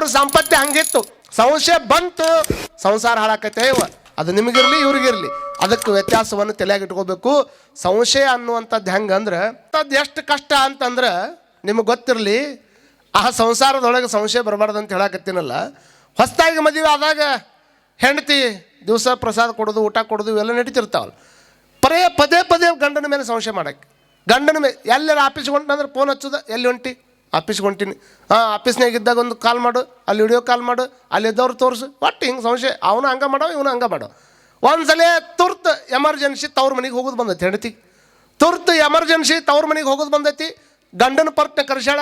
ಅವ್ರ ಸಂಪತ್ತಿ ಹಂಗಿತ್ತು. ಸಂಶಯ ಬಂತು. ಸಂಸಾರ ಹಾಳಾಕತ್ತೇವ ಅದು ನಿಮಗಿರ್ಲಿ, ಇವ್ರಿಗಿರ್ಲಿ. ಅದಕ್ಕೆ ವ್ಯತ್ಯಾಸವನ್ನು ತಲೆಯಾಗಿ ಇಟ್ಕೋಬೇಕು. ಸಂಶಯ ಅನ್ನುವಂಥದ್ದು ಹೆಂಗೆ ಅಂದ್ರೆ ತದ್ ಎಷ್ಟು ಕಷ್ಟ ಅಂತಂದ್ರೆ, ನಿಮಗೆ ಗೊತ್ತಿರಲಿ, ಆ ಸಂಸಾರದೊಳಗೆ ಸಂಶಯ ಬರಬಾರ್ದು ಅಂತ ಹೇಳಕತ್ತೀನಲ್ಲ. ಹೊಸದಾಗಿ ಮದುವೆ ಆದಾಗ ಹೆಂಡತಿ ದಿವಸ ಪ್ರಸಾದ ಕೊಡೋದು, ಊಟ ಕೊಡೋದು, ಇವೆಲ್ಲ ನಡೀತಿರ್ತಾವಲ್ಲ. ಪರೇ ಪದೇ ಪದೇ ಗಂಡನ ಮೇಲೆ ಸಂಶಯ ಮಾಡಕ್ಕೆ. ಗಂಡನ ಮೇಲೆ ಎಲ್ಲರ ಆಫೀಸ್ಗೆ ಹೊಂಟಂದ್ರೆ ಫೋನ್ ಹಚ್ಚೋದು, ಎಲ್ಲಿ ಹೊಂಟಿ? ಆಫೀಸ್ಗೆ ಹೊಂಟೀನಿ ಹಾಂ ಆಫೀಸ್ನಾಗ ಇದ್ದಾಗ ಒಂದು ಕಾಲ್ ಮಾಡು, ಅಲ್ಲಿ ವಿಡಿಯೋ ಕಾಲ್ ಮಾಡು, ಅಲ್ಲಿ ಇದ್ದವ್ರು ತೋರಿಸು, ಒಟ್ಟು ಹಿಂಗೆ ಸಂಶಯ, ಅವನು ಹಂಗೆ ಮಾಡೋ ಇವನು ಹಂಗೆ ಮಾಡೋ ಒಂದ್ಸಲ ತುರ್ತು ಎಮರ್ಜೆನ್ಸಿ ತವ್ರ ಮನೆಗೆ ಹೋಗೋದು ಬಂದೈತಿ ಹೆಂಡತಿ. ತುರ್ತು ಎಮರ್ಜೆನ್ಸಿ ತವ್ರ ಮನೆಗೆ ಹೋಗೋದು ಬಂದೈತಿ, ಗಂಡನ ಪರ್ಟ್ನ ಕರ್ಸ್ಯಾಳ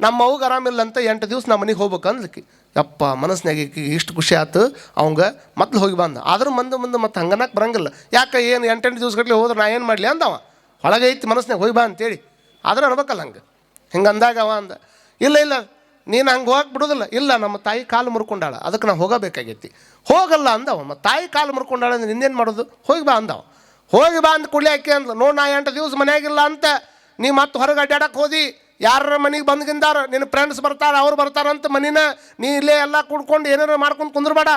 ನಮ್ಮ ಅವ್ಗೆ ಆರಾಮಿಲ್ಲ ಅಂತ ಎಂಟು ದಿವ್ಸ ನಮ್ಮ ಮನೆಗೆ ಹೋಗ್ಬೇಕು ಅಂದ್ಲಿಕ್ಕೆ ಯಪ್ಪ ಮನಸ್ಸಿನಾಗ ಇಷ್ಟು ಖುಷಿ ಆಯ್ತು ಅವಂಗ ಮೊದ್ಲು ಹೋಗಿ ಬಂದ. ಆದ್ರೂ ಮಂದು ಮುಂದೆ ಮತ್ತೆ ಹಂಗನಕ್ಕೆ ಬರಂಗಿಲ್ಲ. ಯಾಕೆ ಏನು ಎಂಟೆಂಟು ದಿವಸ ಗಟ್ಲೆ ಹೋದ್ರೆ ನಾ ಏನು ಮಾಡಲಿ ಅಂದವ. ಒಳಗೈತಿ ಮನಸ್ಸಿನಾಗ ಹೋಗಿ ಬಾ ಅಂತೇಳಿ. ಆದ್ರೆ ಅನ್ಬೇಕಲ್ಲ ಹಂಗೆ. ಹಿಂಗೆ ಅಂದಾಗ ಅವ ಅಂದ, ಇಲ್ಲ ಇಲ್ಲ, ನೀನು ಹಂಗೆ ಹೋಗಕ್ಕೆ ಬಿಡೋದಿಲ್ಲ. ಇಲ್ಲ, ನಮ್ಮ ತಾಯಿ ಕಾಲು ಮುರ್ಕೊಂಡಾಳ, ಅದಕ್ಕೆ ನಾವು ಹೋಗಬೇಕಾಗೈತಿ. ಹೋಗಲ್ಲ ಅಂದವ ಮತ್ತು ತಾಯಿ ಕಾಲು ಮುರ್ಕೊಂಡಾಳ ಅಂದ್ರೆ ಇನ್ನೇನು ಮಾಡೋದು? ಹೋಗಿ ಬಾ ಅಂದವ. ಹೋಗಿ ಬಾ ಅಂತ ಹಾಕಿ ಅಂದ್ಲು, ನೋಡಿ ನಾ ಎಂಟು ದಿವ್ಸ ಮನೆಯಾಗಿಲ್ಲ ಅಂತ, ನೀ ಮತ್ತೆ ಹೊರಗೆ ಅಡ್ಡಾಡಕ್ಕೆ ಹೋದಿ. ಯಾರ ಮನೆಗೆ ಬಂದ್ಗಿಂದಾರ ನಿನ್ನ ಫ್ರೆಂಡ್ಸ್ ಬರ್ತಾರ, ಅವ್ರು ಬರ್ತಾರಂತ ಮನಿನ ನೀ ಇಲ್ಲೇ ಎಲ್ಲ ಕುಡ್ಕೊಂಡು ಏನಾರು ಮಾಡ್ಕೊಂಡು ಕುಂದ್ರಬೇಡ.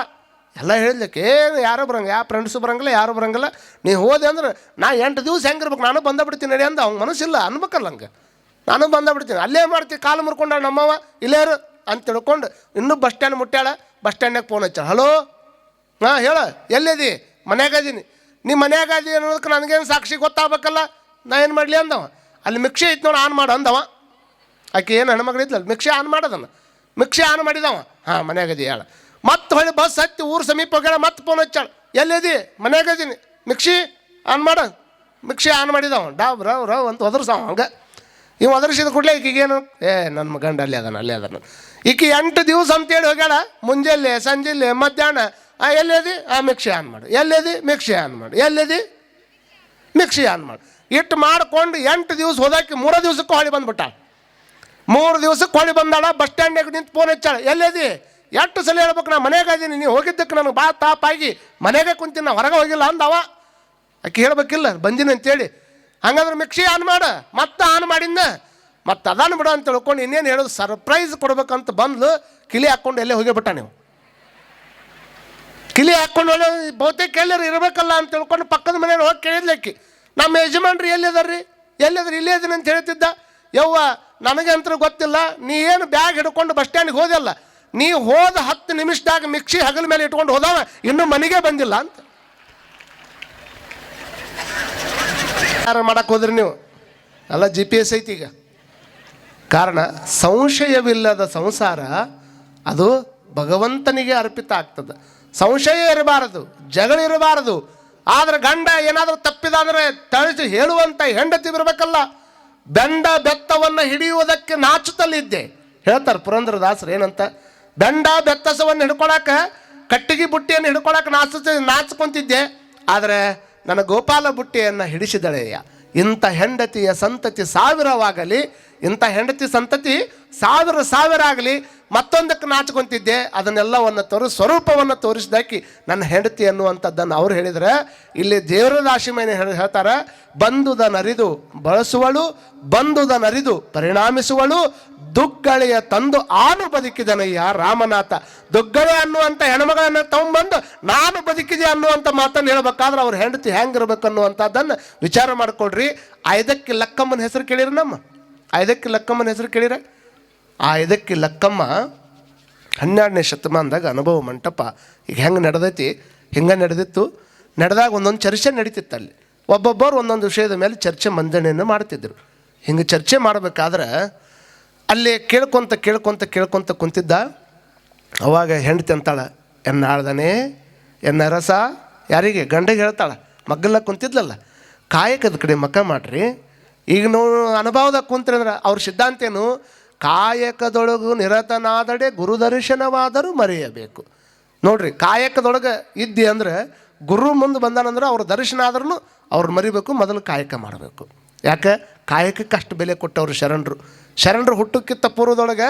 ಎಲ್ಲ ಹೇಳಿದಕ್ಕೆ ಏನು ಯಾರು ಬರಂಗ ಯಾವ ಫ್ರೆಂಡ್ಸು ಬರಂಗಿಲ್ಲ, ಯಾರು ಬರಂಗಿಲ್ಲ. ನೀ ಹೋದೆ ಅಂದ್ರೆ ನಾ ಎಂಟು ದಿವ್ಸ ಹೆಂಗಿರ್ಬೇಕು ನಾನು ಬಂದ ಬಿಡ್ತೀನಿ ನಡಿ ಅಂದ ಅವ್ನ ಮನಸ್ಸಿಲ್ಲ, ಅನ್ಬೇಕಲ್ಲ ಹಂಗೆ. ನಾನು ಬಂದ ಬಿಡ್ತೀನಿ ಅಲ್ಲೇ ಮಾಡ್ತೀವಿ ಕಾಲು ಮುರ್ಕೊಂಡ ನಮ್ಮವ ಇಲ್ಲೇರು? ಅಂತ ತಿಳ್ಕೊಂಡು ಇನ್ನೂ ಬಸ್ ಸ್ಟ್ಯಾಂಡ್ ಮುಟ್ಟಾಳ ಬಸ್ ಸ್ಟ್ಯಾಂಡ್ನಾಗ ಫೋನ್ ಹಚ್ಚಾಳ. ಹಲೋ? ಹಾಂ, ಹೇಳ. ಎಲ್ಲಿದಿ? ಮನ್ಯಾಗ ಅದೀನಿ ನೀ ಮನ್ಯಾಗ ಅದಿ ಅನ್ನೋದಕ್ಕೆ ನನಗೇನು ಸಾಕ್ಷಿ ಗೊತ್ತಾಗಬೇಕಲ್ಲ? ನಾ ಏನು ಮಾಡಲಿ ಅಂದವ? ಅಲ್ಲಿ ಮಿಕ್ಸಿ ಐತೆ ನೋಡಿ, ಆನ್ ಮಾಡು, ಅಂದವ. ಆಕೆ ಏನು ಹೆಣ್ಮಗಳು ಇದ್ಲಲ್ಲ ಮಿಕ್ಸಿ ಆನ್ ಮಾಡೋದನ್ನ ಮಿಕ್ಸಿ ಆನ್ ಮಾಡಿದವ? ಹಾಂ, ಮನ್ಯಾಗ ಅದಿ ಹೇಳ. ಮತ್ತೆ ಹೊಳ್ಳಿ ಬಸ್ ಹತ್ತಿ ಊರು ಸಮೀಪ ಹೋಗ್ಯಾಳ. ಮತ್ತೆ ಫೋನ್ ಹಚ್ಚಾಳ. ಎಲ್ಲಿದಿ? ಮನ್ಯಾಗ ಅದೀನಿ ಮಿಕ್ಸಿ ಆನ್ ಮಾಡು. ಮಿಕ್ಸಿ ಆನ್ ಮಾಡಿದವ. ಡಾವ್ ರವ್ ರವ್ ಅಂತ ಹೊದರ್ಸವ ಹಂಗೆ. ಇವ್ ಒದರ್ಸಿದ ಕೂಡಲೇ ಈಕಿಗೇನು ಏ ನನ್ನ ಗಂಡ ಅಲ್ಲಿ ಅದಾನ, ಅಲ್ಲೇ ಅದಾನ. ಈಕೆ ಎಂಟು ದಿವಸ ಅಂತೇಳಿ ಹೋಗ್ಯಾಳ. ಮುಂಜಾನೆ, ಸಂಜೆಲೆ, ಮಧ್ಯಾಹ್ನ. ಆ, ಎಲ್ಲೇದಿ? ಆ, ಮಿಕ್ಸಿ ಆನ್ ಮಾಡು. ಎಲ್ಲೇದಿ? ಮಿಕ್ಸಿ ಆನ್ ಮಾಡು. ಎಲ್ಲೇದಿ? ಮಿಕ್ಸಿ ಆನ್ ಮಾಡು. ಇಟ್ಟು ಮಾಡ್ಕೊಂಡು ಎಂಟು ದಿವಸ ಹೋದಾಕಿ ಮೂರು ದಿವ್ಸಕ್ಕೆ ಹೊಳಿ ಬಂದ್ಬಿಟ್ಟ. ಮೂರು ದಿವಸಕ್ಕೆ ಹೊಳಿ ಬಂದಾಳ, ಬಸ್ ಸ್ಟ್ಯಾಂಡಿಗೆ ನಿಂತು ಫೋನ್ ಹಚ್ಚಾಳ. ಎಲ್ಲೇದಿ? ಎಷ್ಟು ಸಲ ಹೇಳ್ಬೇಕು, ನಾ ಮನೆಗೆ ಅದೀನಿ ನೀವು ಹೋಗಿದ್ದಕ್ಕೆ ನನಗೆ ಭಾಳ ತಾಪಾಗಿ ಮನೆಗೆ ಕುಂತೀನಿ ನಾ ಹೊರಗೆ ಹೋಗಿಲ್ಲ ಅಂದವ. ಆಕೆ ಹೇಳ್ಬೇಕಿಲ್ಲ, ಬಂದಿನಿ ಅಂತೇಳಿ. ಹಂಗಂದ್ರೆ ಮಿಕ್ಸಿ ಆನ್ ಮಾಡು. ಮತ್ತೆ ಆನ್ ಮಾಡಿದ್ನ. ಮತ್ತೆ ಅದನ್ನು ಬಿಡು ಅಂತ ತಿಳ್ಕೊಂಡು ಇನ್ನೇನು ಹೇಳೋದು ಸರ್ಪ್ರೈಸ್ ಕೊಡ್ಬೇಕಂತ ಬಂದ್ಲು. ಕಿಲಿ ಹಾಕ್ಕೊಂಡು ಎಲ್ಲೇ ಹೋಗಿಬಿಟ್ಟ ನೀವು. ಕಿಲಿ ಹಾಕ್ಕೊಂಡು ಒಳ್ಳೆ ಬಹುತೇಕ ಎಲ್ಲರೂ ಇರಬೇಕಲ್ಲ ಅಂತ ತಿಳ್ಕೊಂಡು ಪಕ್ಕದ ಮನೆಯಲ್ಲಿ ಹೋಗಿ ಕೇಳಿದ್ಲಕ್ಕಿ. ನಮ್ಮ ಯಜಮಾನ್ರಿ ಎಲ್ಲಿದಾರ್ರಿ ಎಲ್ಲಿದ್ರಿ ಇಲ್ಲೇ ಇದೀನಿ ಅಂತ ಹೇಳ್ತಿದ್ದ. ಯವ್ವ, ನನಗೆ ಅಂತ ಗೊತ್ತಿಲ್ಲ. ನೀ ಏನು ಬ್ಯಾಗ್ ಹಿಡ್ಕೊಂಡು ಬಸ್ ಸ್ಟ್ಯಾಂಡಿಗೆ ಹೋದಲ್ಲ ನೀ ಹೋದ ಹತ್ತು ನಿಮಿಷದಾಗ ಮಿಕ್ಸಿ ಹಗಲ ಮೇಲೆ ಇಟ್ಕೊಂಡು ಹೋದವ. ಇನ್ನೂ ಮನೆಗೆ ಬಂದಿಲ್ಲ ಅಂತ. ಯಾರು ಮಾಡಕ್ಕೆ ಹೋದ್ರಿ ನೀವು? ಅಲ್ಲ ಜಿ ಪಿ ಎಸ್ ಐತಿ ಈಗ. ಕಾರಣ, ಸಂಶಯವಿಲ್ಲದ ಸಂಸಾರ, ಅದು ಭಗವಂತನಿಗೆ ಅರ್ಪಿತ ಆಗ್ತದೆ. ಸಂಶಯ ಇರಬಾರದು, ಜಗಳ ಇರಬಾರದು. ಆದ್ರೆ ಗಂಡ ಏನಾದರೂ ತಪ್ಪಿದ ಅಂದರೆ ತಳಿಸಿ ಹೇಳುವಂತ ಹೆಂಡತಿ ಇರಬೇಕಲ್ಲ. ಬೆಂಡ ಬೆತ್ತವನ್ನು ಹಿಡಿಯುವುದಕ್ಕೆ ನಾಚುತ್ತಲಿದ್ದೆ. ಹೇಳ್ತಾರೆ ಪುರಂದ್ರದಾಸರು ಏನಂತ, ಬೆಂಡ ಬೆತ್ತಸವನ್ನು ಹಿಡ್ಕೊಳಕ್ಕೆ ಕಟ್ಟಿಗೆ ಬುಟ್ಟಿಯನ್ನು ಹಿಡ್ಕೊಳಕ್ಕೆ ನಾಚ ನಾಚ್ಕೊಂತಿದ್ದೆ. ಆದರೆ ನನ್ನ ಗೋಪಾಲ ಬುಟ್ಟಿಯನ್ನು ಹಿಡಿಸಿದಳೆಯ. ಇಂಥ ಹೆಂಡತಿಯ ಸಂತತಿ ಸಾವಿರವಾಗಲಿ ಇಂಥ ಹೆಂಡತಿ ಸಂತತಿ ಸಾವಿರ ಸಾವಿರ ಆಗಲಿ ಮತ್ತೊಂದಕ್ಕೆ ನಾಚ್ಕೊಂತಿದ್ದೆ ಅದನ್ನೆಲ್ಲವನ್ನು ತೋರಿ ಸ್ವರೂಪವನ್ನು ತೋರಿಸಿದಾಕಿ ನನ್ನ ಹೆಂಡತಿ ಅನ್ನುವಂಥದ್ದನ್ನು ಅವ್ರು ಹೇಳಿದರೆ, ಇಲ್ಲಿ ದೇವರ ರಾಶಿ ಮೇಲೆ ಹೇಳ್ತಾರೆ, ಬಂದುದ ನರಿದು ಬಳಸುವಳು, ಬಂದುದ ನರಿದು ಪರಿಣಾಮಿಸುವಳು, ದುಗ್ಗಳೆಯ ತಂದು ಆನು ಬದುಕಿದನಯ್ಯ ರಾಮನಾಥ. ದುಗ್ಗಳೆ ಅನ್ನುವಂಥ ಹೆಣ್ಮಗಳನ್ನು ತಗೊಂಬಂದು ನಾನು ಬದುಕಿದೆ ಅನ್ನುವಂಥ ಮಾತನ್ನು ಹೇಳ್ಬೇಕಾದ್ರೆ ಅವ್ರ ಹೆಂಡತಿ ಹೆಂಗಿರ್ಬೇಕು ಅನ್ನುವಂಥದ್ದನ್ನು ವಿಚಾರ ಮಾಡಿಕೊಡ್ರಿ ಐದಕ್ಕೆ ಲಕ್ಕಮ್ಮನ ಹೆಸರು ಕೇಳಿರಿ ನಮ್ಮ. ಐದಕ್ಕೆ ಲಕ್ಕಮ್ಮನ ಹೆಸರು ಕೇಳಿರ. ಆ ಇದಕ್ಕೆ ಲಕ್ಕಮ್ಮ ಹನ್ನೆರಡನೇ ಶತಮಾನದಾಗ ಅನುಭವ ಮಂಟಪ. ಈಗ ಹೆಂಗೆ ನಡೆದೈತಿ? ಹಿಂಗೆ ನಡೆದಿತ್ತು. ನಡೆದಾಗ ಒಂದೊಂದು ಚರ್ಚೆ ನಡೀತಿತ್ತು ಅಲ್ಲಿ. ಒಬ್ಬೊಬ್ಬರು ಒಂದೊಂದು ವಿಷಯದ ಮೇಲೆ ಚರ್ಚೆ ಮಂದಣೆಯನ್ನು ಮಾಡ್ತಿದ್ದರು ಹಿಂಗೆ ಚರ್ಚೆ ಮಾಡಬೇಕಾದ್ರೆ ಅಲ್ಲಿ ಕೇಳ್ಕೊಂತ ಕೇಳ್ಕೊಂತ ಕೇಳ್ಕೊಂತ ಕುಂತಿದ್ದ. ಅವಾಗ ಹೆಂಡತಿ ಅಂತಾಳೆ ಎನ್ನ ಎನ್ನರಸ ಎನ್ನ ರಸ ಯಾರಿಗೆ? ಗಂಡಗೆ ಹೇಳ್ತಾಳೆ. ಮಗ್ಗಲ್ಲ ಕುಂತಿದ್ಲಲ್ಲ. ಕಾಯಕದ ಕಡೆ ಮಕ ಮಾಡ್ರಿ. ಈಗ ನಾವು ಅನುಭವದಾಗ ಕುಂತ್ರಿ ಅಂದ್ರೆ ಅವ್ರ ಸಿದ್ಧಾಂತ ಏನು ಕಾಯಕದೊಳಗು ನಿರತನಾದಡೆ ಗುರುದರ್ಶನವಾದರೂ ಮರೆಯಬೇಕು. ನೋಡ್ರಿ, ಕಾಯಕದೊಳಗೆ ಇದ್ದಿ ಅಂದ್ರೆ ಗುರು ಮುಂದೆ ಬಂದಾನಂದ್ರೆ ಅವ್ರ ದರ್ಶನ ಆದ್ರೂ ಅವ್ರು ಮರಿಬೇಕು, ಮೊದಲು ಕಾಯಕ ಮಾಡಬೇಕು. ಯಾಕೆ? ಕಾಯಕಕ್ಕೆ ಅಷ್ಟು ಬೆಲೆ ಕೊಟ್ಟವರು ಶರಣರು. ಶರಣರು ಹುಟ್ಟಕ್ಕಿಂತ ಪೂರ್ವದೊಳಗೆ,